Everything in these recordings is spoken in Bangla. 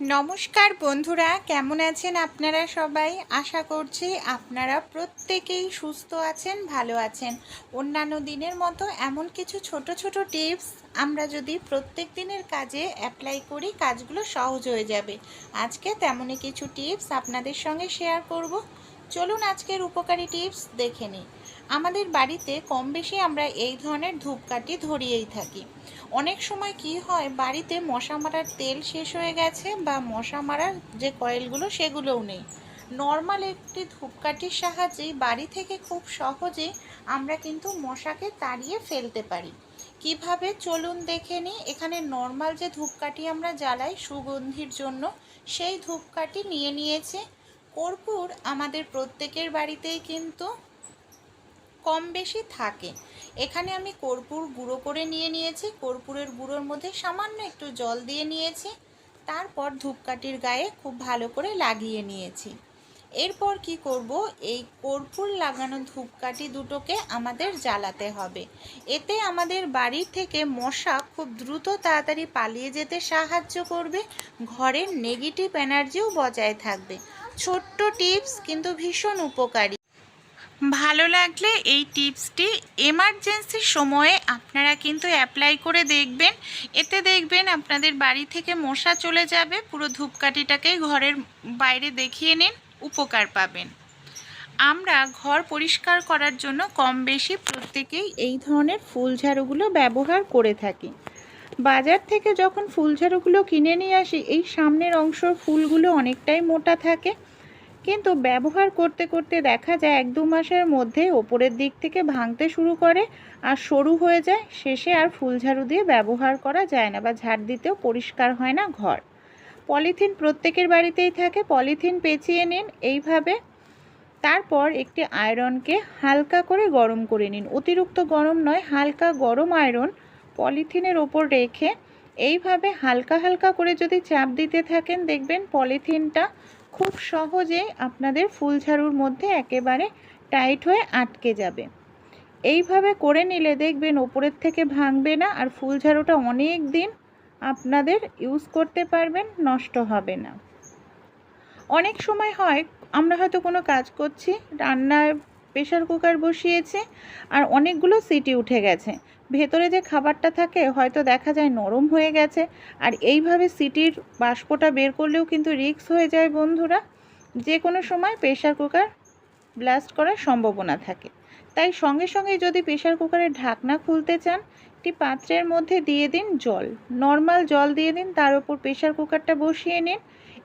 নমস্কার বন্ধুরা, কেমন আছেন আপনারা সবাই? আশা করছি আপনারা প্রত্যেকেই সুস্থ আছেন, ভালো আছেন। অন্যান্য দিনের মতো এমন কিছু ছোট ছোট টিপস আমরা যদি প্রত্যেক দিনের কাজে অ্যাপ্লাই করি, কাজগুলো সহজ হয়ে যাবে। আজকে তেমনই কিছু টিপস আপনাদের সঙ্গে শেয়ার করব। চলুন আজকের উপকারী টিপস দেখে নিই। আমাদের বাড়িতে কম বেশি আমরা এই ধরনের ধূপকাঠি ধরিয়েই থাকি। অনেক সময় কি হয়, বাড়িতে মশা মারার তেল শেষ হয়ে গেছে বা মশা মারার যে কয়েলগুলো সেগুলোও নেই। নর্মাল একটি ধূপকাঠির সাহায্যেই বাড়ি থেকে খুব সহজেই আমরা কিন্তু মশাকে তাড়িয়ে ফেলতে পারি। কীভাবে? চলুন দেখে নিই এখানে নর্মাল যে ধূপকাঠি আমরা জ্বালাই সুগন্ধির জন্য, সেই ধূপকাঠি নিয়ে নিয়েছে। কর্পূর আমাদের প্রত্যেকের বাড়িতেই কিন্তু কম বেশি থাকে। এখানে আমি কর্পূর গুঁড়ো করে নিয়ে নিয়েছি। কর্পূরের গুঁড়োর মধ্যে সামান্য একটু জল দিয়ে নিয়েছি। তারপর ধূপকাঠির গায়ে খুব ভালো করে লাগিয়ে নিয়েছি। এরপর কি করব? এই কর্পূর লাগানো ধূপকাঠি দুটোকে আমাদের জ্বালাতে হবে। এতে আমাদের বাড়ি থেকে মশা খুব দ্রুত তাড়াতাড়ি পালিয়ে যেতে সাহায্য করবে। ঘরের নেগেটিভ এনার্জিও বজায় থাকবে। ছোট্ট টিপস কিন্তু ভীষণ উপকারী। ভালো লাগলে এই টিপসটি এমার্জেন্সির সময়ে আপনারা কিন্তু অ্যাপ্লাই করে দেখবেন। এতে দেখবেন আপনাদের বাড়ি থেকে মশা চলে যাবে, পুরো ধূপকাঠিটাকে ঘরের বাইরে দেখিয়ে নিন, উপকার পাবেন। আমরা ঘর পরিষ্কার করার জন্য কম বেশি প্রত্যেকেই এই ধরনের ফুল ঝাড়ুগুলো ব্যবহার করে থাকি। বাজার থেকে যখন ফুল ঝাড়ুগুলো কিনে নিয়ে আসি, এই সামনের অংশ ফুলগুলো অনেকটাই মোটা থাকে। কিন্তু ব্যবহার করতে করতে দেখা যায় এক দু মাসের মধ্যে ওপরের দিক থেকে ভাঙতে শুরু করে আর সরু হয়ে যায়। শেষে আর ফুল ঝাড়ু দিয়ে ব্যবহার করা যায় না বা ঝাড় দিতেও পরিষ্কার হয় না ঘর। পলিথিন প্রত্যেকের বাড়িতেই থাকে। পলিথিন পেঁচিয়ে নিন এইভাবে। তারপর একটি আয়রনকে হালকা করে গরম করে নিন। অতিরিক্ত গরম নয়, হালকা গরম আয়রন পলিথিনের ওপর রেখে এইভাবে হালকা হালকা করে যদি চাপ দিতে থাকেন, দেখবেন পলিথিনটা খুব সহজে আপনাদের ফুল ঝাড়ুর মধ্যে একেবারে টাইট হয়ে আটকে যাবে। এইভাবে করে নিলে দেখবেন ওপরের থেকে ভাঙবে না আর ফুল ঝাড়ুটা অনেক দিন আপনাদের ইউজ করতে পারবেন, নষ্ট হবে না। অনেক সময় হয়, আমরা হয়তো কোনো কাজ করছি রান্নার প্রেশার কুকার বসিয়েছে আর অনেকগুলো সিটি উঠে গেছে। ভেতরে যে খাবারটা থাকে, হয়তো দেখা যায় নরম হয়ে গেছে। আর এইভাবে সিটির বাষ্পটা বের করলেও কিন্তু রিক্স হয়ে যায় বন্ধুরা। যে কোনো সময় প্রেশার কুকার ব্লাস্ট করার সম্ভাবনা থাকে। তাই সঙ্গে সঙ্গে যদি প্রেশার কুকারের ঢাকনা খুলতে চান, একটি পাত্রের মধ্যে দিয়ে দিন জল। নর্মাল জল দিয়ে দিন, তার উপর প্রেশার কুকারটা বসিয়ে নিন।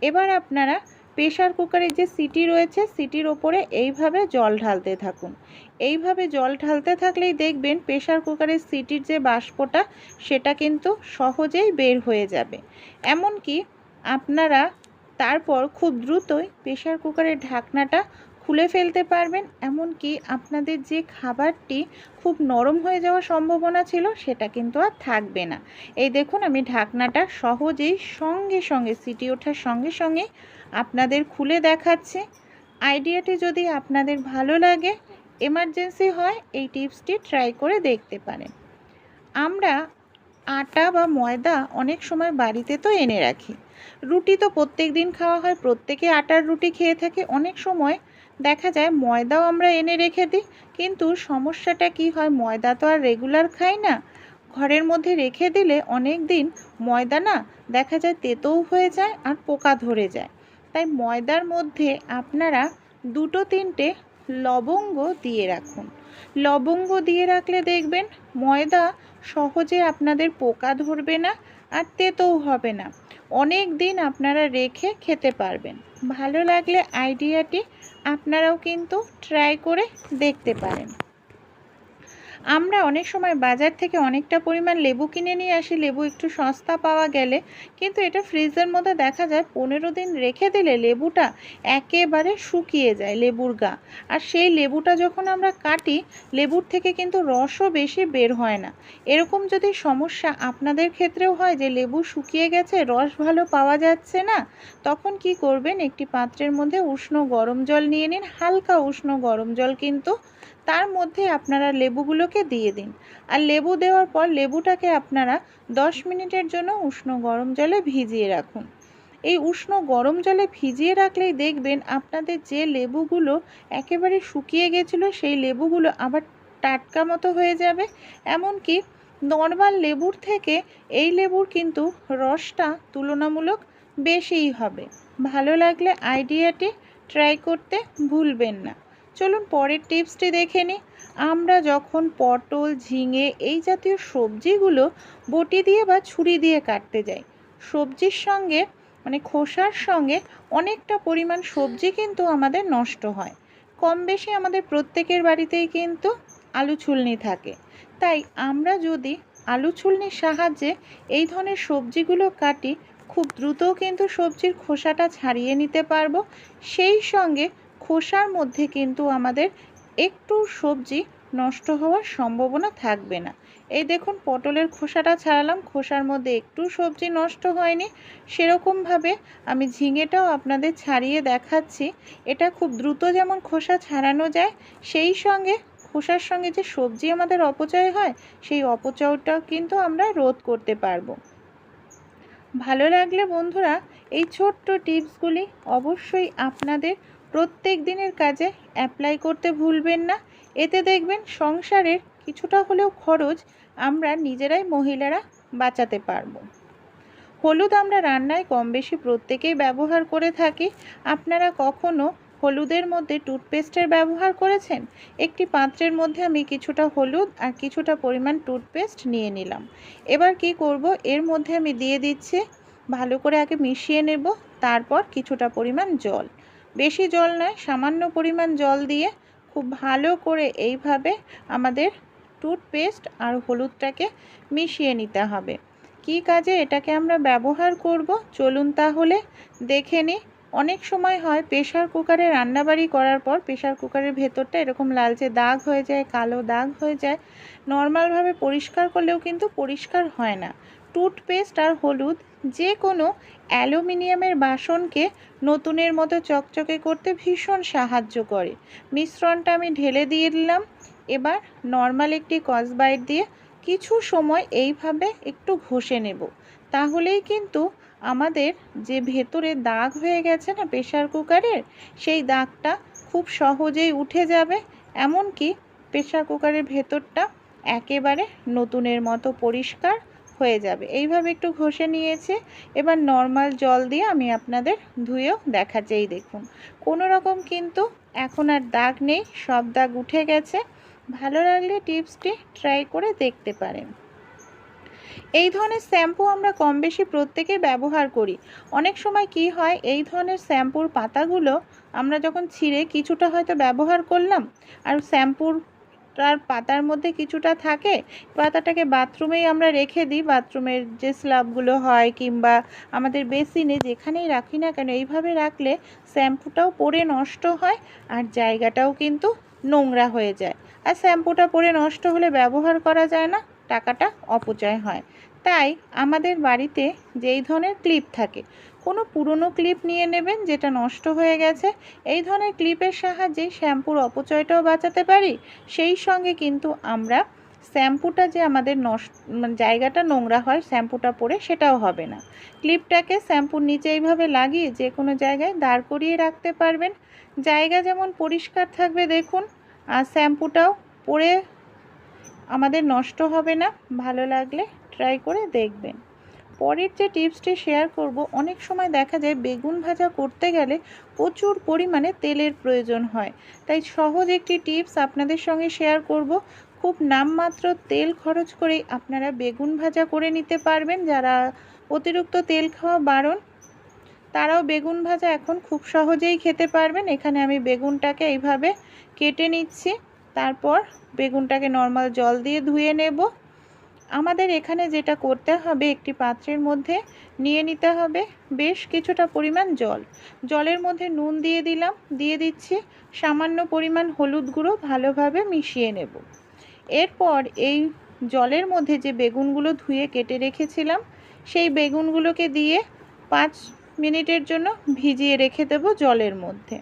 এবার আপনারা প্রেশার কুকারের যে সিটি রয়েছে, সিটির ওপরে এইভাবে জল ঢালতে থাকুন। এইভাবে জল ঢালতে থাকলেই দেখবেন প্রেশার কুকারের সিটির যে বাষ্পটা, সেটা কিন্তু সহজেই বের হয়ে যাবে। এমনকি আপনারা তারপর খুব দ্রুতই প্রেশার কুকারের ঢাকনাটা খুলে ফেলতে পারবেন, এমনকি আপনাদের যে খাবারটি খুব নরম হয়ে যাওয়ার সম্ভাবনা ছিল সেটা কিন্তু আর থাকবে না। এই দেখুন, আমি ঢাকনাটা সহজেই সঙ্গে সঙ্গে, সিটি ওঠার সঙ্গে সঙ্গে আপনাদের খুলে দেখাচ্ছি। আইডিয়াটি যদি আপনাদের ভালো লাগে, এমার্জেন্সি হয়, এই টিপসটি ট্রাই করে দেখতে পারেন। আমরা আটা বা ময়দা অনেক সময় বাড়িতে তো এনে রাখি। রুটি তো প্রত্যেক দিন খাওয়া হয়, প্রত্যেকে আটার রুটি খেয়ে থাকে, অনেক সময় দেখা যায় ময়দাও আমরা এনে রেখে দিই, কিন্তু সমস্যাটা কি হয়? ময়দা তো আর রেগুলার খাই না। ঘরের মধ্যে রেখে দিলে অনেক দিন ময়দা না দেখা যায় তেতোও হয়ে যায় আর পোকা ধরে যায়। তাই ময়দার মধ্যে আপনারা দুটো তিনটে লবঙ্গ দিয়ে রাখুন। লবঙ্গ দিয়ে রাখলে দেখবেন ময়দা সহজে আপনাদের পোকা ধরবে না আর তেতোও হবে না। অনেক দিন আপনারা রেখে খেতে পারবেন। ভালো লাগলে আইডিয়াটি আপনারাও কিন্তু ট্রাই করে দেখতে পারেন। আমরা অনেক সময় বাজার থেকে অনেকটা পরিমাণ লেবু কিনে নিয়ে আসি, লেবু একটু সস্তা পাওয়া গেলে। কিন্তু এটা ফ্রিজের মধ্যে দেখা যায় পনেরো দিন রেখে দিলে লেবুটা একেবারে শুকিয়ে যায় লেবুর গা। আর সেই লেবুটা যখন আমরা কাটি, লেবুর থেকে কিন্তু রসও বেশি বের হয় না। এরকম যদি সমস্যা আপনাদের ক্ষেত্রেও হয় যে লেবু শুকিয়ে গেছে, রস ভালো পাওয়া যাচ্ছে না, তখন কি করবেন? একটি পাত্রের মধ্যে উষ্ণ গরম জল নিয়ে নিন, হালকা উষ্ণ গরম জল কিন্তু তার মধ্যে আপনারা লেবুগুলোকে দিয়ে দিন। আর লেবু দেওয়ার পর লেবুটাকে আপনারা দশ মিনিটের জন্য উষ্ণ গরম জলে ভিজিয়ে রাখুন। এই উষ্ণ গরম জলে ভিজিয়ে রাখলেই দেখবেন আপনাদের যে লেবুগুলো একেবারে শুকিয়ে গেছিল, সেই লেবুগুলো আবার টাটকা মতো হয়ে যাবে। এমনকি নর্মাল লেবুর থেকে এই লেবুর কিন্তু রসটা তুলনামূলক বেশিই হবে। ভালো লাগলে আইডিয়াটি ট্রাই করতে ভুলবেন না। চলুন পরের টিপসটি দেখে নিই। আমরা যখন পটল, ঝিঙে এই জাতীয় সবজিগুলো বটি দিয়ে বা ছুরি দিয়ে কাটতে যাই, সবজির সঙ্গে মানে খোসার সঙ্গে অনেকটা পরিমাণ সবজি কিন্তু আমাদের নষ্ট হয়। কম বেশি আমাদের প্রত্যেকের বাড়িতেই কিন্তু আলু ছুলনি থাকে। তাই আমরা যদি আলু ছুলনির সাহায্যে এই ধরনের সবজিগুলো কাটি, খুব দ্রুত কিন্তু সবজির খোসাটা ছাড়িয়ে নিতে পারব। সেই সঙ্গে খোসার মধ্যে কিন্তু আমাদের একটু সবজি নষ্ট হওয়ার সম্ভাবনা থাকবে না। এই দেখুন, পটলের খোসাটা ছাড়ালাম, খোসার মধ্যে একটু সবজি নষ্ট হয়নি। সেরকমভাবে আমি ঝিঙেটাও আপনাদের ছাড়িয়ে দেখাচ্ছি। এটা খুব দ্রুত যেমন খোসা ছাড়ানো যায়, সেই সঙ্গে খোসার সঙ্গে যে সবজি আমাদের অপচয় হয়, সেই অপচয়টাও কিন্তু আমরা রোধ করতে পারব। ভালো লাগলে বন্ধুরা, এই ছোট্ট টিপসগুলি অবশ্যই আপনাদের প্রত্যেক দিনের কাজে অ্যাপ্লাই করতে ভুলবেন না। এতে দেখবেন সংসারের কিছুটা হলেও খরচ আমরা নিজেরাই মহিলারা বাঁচাতে পারব। হলুদ আমরা রান্নায় কম বেশি প্রত্যেকেই ব্যবহার করে থাকি। আপনারা কখনো হলুদের মধ্যে টুথপেস্টের ব্যবহার করেছেন? একটি পাত্রের মধ্যে আমি কিছুটা হলুদ আর কিছুটা পরিমাণ টুথপেস্ট নিয়ে নিলাম। এবার কি করব? এর মধ্যে আমি দিয়ে দিচ্ছি, ভালো করে আগে মিশিয়ে নেব, তারপর কিছুটা পরিমাণ জল। বেশি জল নয়, সামান্য পরিমাণ জল দিয়ে খুব ভালো করে এইভাবে আমাদের টুথপেস্ট আর হলুদটাকে মিশিয়ে নিতে হবে। কি কাজে এটাকে আমরা ব্যবহার করব? চলুন তাহলে দেখে নিই অনেক সময় হয় প্রেশার কুকারে রান্নাবাড়ি করার পর প্রেশার কুকারের ভেতরটা এরকম লালচে দাগ হয়ে যায়, কালো দাগ হয়ে যায়। নর্মালভাবে পরিষ্কার করলেও কিন্তু পরিষ্কার হয় না। টুথপেস্ট আর হলুদ যে কোনো অ্যালুমিনিয়ামের বাসনকে নতুনের মতো চকচকে করতে ভীষণ সাহায্য করে। মিশ্রণটা আমি ঢেলে দিয়ে দিলাম। এবার নর্মাল একটি কসবাইট দিয়ে কিছু সময় এইভাবে একটু ঘষে নেব। তাহলেই কিন্তু আমাদের যে ভেতরে দাগ হয়ে গেছে না প্রেশার কুকারের, সেই দাগটা খুব সহজেই উঠে যাবে। এমনকি প্রেশার কুকারের ভেতরটা একেবারে নতুনের মতো পরিষ্কার হয়ে যাবে। এইভাবে একটু ঘষে নিয়েছে। এবার নর্মাল জল দিয়ে আমি আপনাদের ধুয়েও দেখাচ্ছেই দেখুন, কোনো রকম কিন্তু এখন আর দাগ নেই, সব দাগ উঠে গেছে। ভালো লাগলে টিপসটি ট্রাই করে দেখতে পারেন। এই ধরনের শ্যাম্পু আমরা কম বেশি প্রত্যেকে ব্যবহার করি। অনেক সময় কি হয়, এই ধরনের শ্যাম্পুর পাতাগুলো আমরা যখন ছিঁড়ে কিছুটা হয়তো ব্যবহার করলাম, আর শ্যাম্পুর তার পাতার মধ্যে কিছুটা থাকে, পাতাটাকে বাথরুমেই আমরা রেখে দিই। বাথরুমের যে স্লাবগুলো হয় কিংবা আমাদের বেসিনে যেখানেই রাখি না কেন, এইভাবে রাখলে শ্যাম্পুটাও পরে নষ্ট হয় আর জায়গাটাও কিন্তু নোংরা হয়ে যায়। আর শ্যাম্পুটা পরে নষ্ট হলে ব্যবহার করা যায় না, টাকাটা অপচয় হয়। তাই আমাদের বাড়িতে যেই ধরনের ক্লিপ থাকে, কোনো পুরনো ক্লিপ নিয়ে নেবেন যেটা নষ্ট হয়ে গেছে। এই ধরনের ক্লিপের সাহায্যে শ্যাম্পুর অপচয়টাও বাঁচাতে পারি। সেই সঙ্গে কিন্তু আমরা শ্যাম্পুটা যে আমাদের নষ্ট মানে জায়গাটা নোংরা হয় শ্যাম্পুটা পরে সেটাও হবে না। ক্লিপটাকে শ্যাম্পুর নিচে এইভাবে লাগিয়ে যে কোনো জায়গায় দাঁড় করিয়ে রাখতে পারবেন। জায়গা যেমন পরিষ্কার থাকবে দেখুন, আর শ্যাম্পুটাও পরে আমাদের নষ্ট হবে না, ভালো লাগলে ট্রাই করে দেখবেন। পরের যে টিপসটি শেয়ার করব, অনেক সময় দেখা যায় বেগুন ভাজা করতে গেলে প্রচুর পরিমাণে তেলের প্রয়োজন হয়। তাই সহজ একটি টিপস আপনাদের সঙ্গে শেয়ার করব। খুব নামমাত্র তেল খরচ করেই আপনারা বেগুন ভাজা করে নিতে পারবেন। যারা অতিরিক্ত তেল খাওয়া বারণ, তারাও বেগুন ভাজা এখন খুব সহজেই খেতে পারবেন। এখানে আমি বেগুনটাকে এইভাবে কেটে নিচ্ছি। তারপর বেগুনটাকে নর্মাল জল দিয়ে ধুয়ে নেব। আমাদের এখানে যেটা করতে হবে একটি পাত্রের মধ্যে নিয়ে নিতে হবে বেশ কিছুটা পরিমাণ জল। জলের মধ্যে নুন দিয়ে দিলাম, দিয়ে দিচ্ছি, সামান্য পরিমাণ হলুদ গুঁড়ো ভালোভাবে মিশিয়ে নেব। এরপর এই জলের মধ্যে যে বেগুনগুলো ধুয়ে কেটে রেখেছিলাম, সেই বেগুনগুলোকে দিয়ে পাঁচ মিনিটের জন্য ভিজিয়ে রেখে দেব জলের মধ্যে।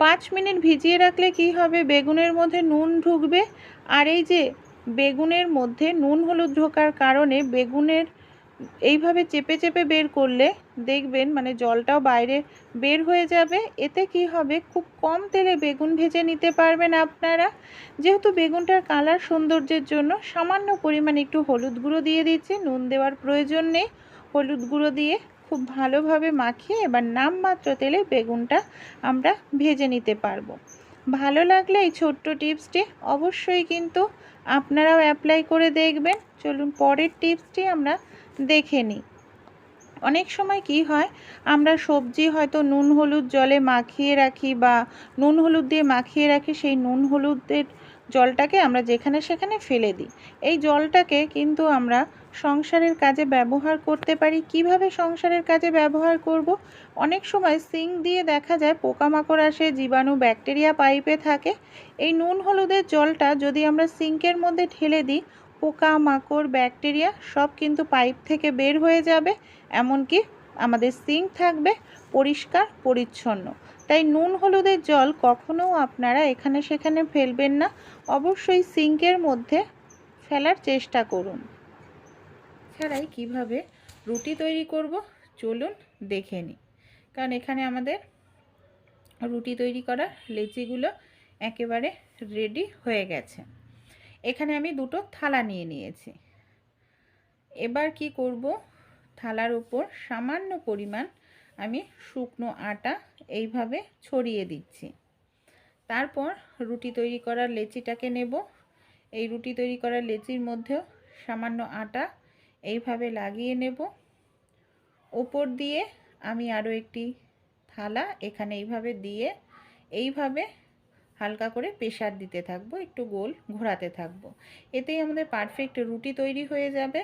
পাঁচ মিনিট ভিজিয়ে রাখলে কি হবে? বেগুনের মধ্যে নুন ঢুকবে, আর এই যে বেগুনের মধ্যে নুন হলুদ ঢোকার কারণে বেগুনের এইভাবে চেপে চেপে বের করলে দেখবেন মানে জলটাও বাইরে বের হয়ে যাবে। এতে কি হবে? খুব কম তেলে বেগুন ভেজে নিতে পারবেন আপনারা। যেহেতু বেগুনটার কালার সৌন্দর্যের জন্য সামান্য পরিমাণ একটু হলুদ গুঁড়ো দিয়ে দিচ্ছি। নুন দেওয়ার প্রয়োজন নেই। হলুদ গুঁড়ো দিয়ে খুব ভালোভাবে মাখিয়ে এবার নামমাত্র তেলে বেগুনটা আমরা ভেজে নিতে পারব। ভালো লাগলে এই ছোট্ট টিপসটি অবশ্যই কিন্তু আপনারাও অ্যাপ্লাই করে দেখবেন। চলুন পরের টিপসটি আমরা দেখে নিই। অনেক সময় কি হয়, আমরা সবজি হয়তো নুন হলুদ জলে মাখিয়ে রাখি বা নুন হলুদ দিয়ে মাখিয়ে রাখি, সেই নুন হলুদের জলটাকে আমরা যেখানে সেখানে ফেলে দিই। এই জলটাকে কিন্তু আমরা সংসারের কাজে ব্যবহার করতে পারি? কীভাবে সংসারের কাজে ব্যবহার করব? অনেক সময় সিঙ্ক দিয়ে দেখা যায় পোকামাকড় আসে, জীবাণু, ব্যাকটেরিয়া পাইপে থাকে। এই নুন হলুদের জলটা যদি আমরা সিঙ্কের মধ্যে ঢেলে দিই পোকা মাকড় ব্যাকটেরিয়া সব কিন্তু পাইপ থেকে বের হয়ে যাবে। এমনকি আমাদের সিঙ্ক থাকবে পরিষ্কার, পরিচ্ছন্ন। তাই নুন হলুদের জল কখনো আপনারা এখানে সেখানে ফেলবেন না। অবশ্যই সিঙ্কের মধ্যে ফেলার চেষ্টা করুন। ছাড়াই কীভাবে রুটি তৈরি করব, চলুন দেখে নিই। কারণ এখানে আমাদের রুটি তৈরি করার লেচিগুলো একেবারে রেডি হয়ে গেছে। এখানে আমি দুটো থালা নিয়ে নিয়েছি। এবার কি করব, থালার উপর সামান্য পরিমাণ আমি শুকনো আটা এইভাবে ছড়িয়ে দিচ্ছি। তারপর রুটি তৈরি করার লেচিটাকে নেব। এই রুটি তৈরি করার লেচির মধ্যেও সামান্য আটা এইভাবে লাগিয়ে নেব। ওপর দিয়ে আমি আরও একটি থালা এখানে এইভাবে দিয়ে এইভাবে হালকা করে প্রেশার দিতে থাকব, একটু গোল ঘোরাতে থাকব। এতেই আমাদের পারফেক্ট রুটি তৈরি হয়ে যাবে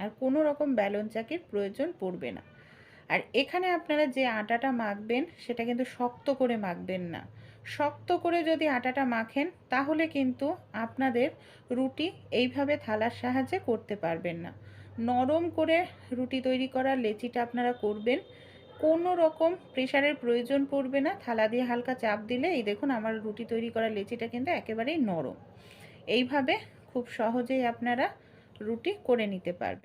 আর কোনো রকম ব্যালন চাকির প্রয়োজন পড়বে না। আর এখানে আপনারা যে আটাটা মাখবেন সেটা কিন্তু শক্ত করে মাখবেন না। শক্ত করে যদি আটাটা মাখেন তাহলে কিন্তু আপনাদের রুটি এইভাবে থালার সাহায্যে করতে পারবেন না। নরম করে রুটি তৈরি করার লেচিটা আপনারা করবেন। কোনো রকম প্রেশারের প্রয়োজন পড়বে না। থালা দিয়ে হালকা চাপ দিলে, এই দেখুন আমার রুটি তৈরি করার লেচিটা কিন্তু একেবারেই নরম। এইভাবে খুব সহজেই আপনারা রুটি করে নিতে পারবেন।